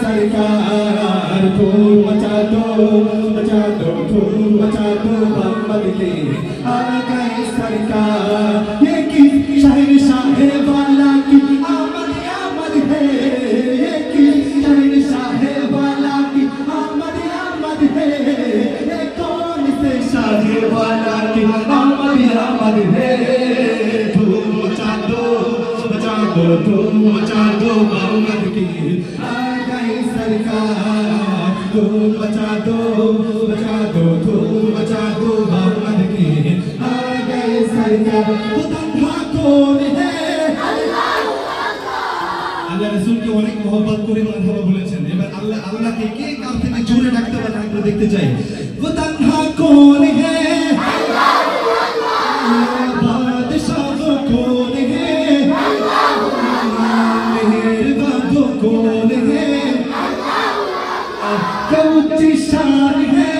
सरकार धूम मचा दो मचा दो धूम मचा दो मोहम्मद के आ गए सरकार ये किस शहर शाह वाला की आमद आमद है? ये किस शहर शाह वाला की आमद आमद है? ये कौन से शाह वाला की आमद आमद है? मचा दो धूम मचा दो मोहम्मद की आ गई सरकार धूम मचा दो मचा दो धूम मचा दो मोहम्मद की आ गई सरकार वो तन्हा कौन है আল্লাহ রাসূলকে অনেক মহব্বত করে কথা বলেছেন এবার আল্লাহ আল্লাহকে কে কার থেকে জোরে ডাকতে পারে আমরা দেখতে চাই वो तन्हा कौन मेहरबान वो कौन है कौची शान है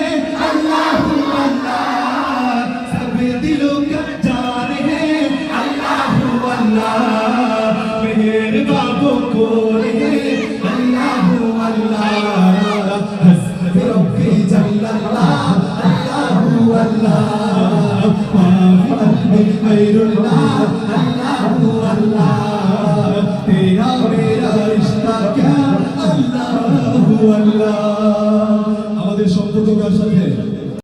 अल्लाह अल्लाह सब दिलों का जान है अल्लाह अल्लाह मेहरबान वो कौन है अल्लाह अल्लाह हस्बी रब्बी जल्लल्लाह अल्लाह अल्लाह माफी अल्लाह खैरुल्लाह अल्लाह अल्लाह আমাদের সম্পর্ক কার সাথে?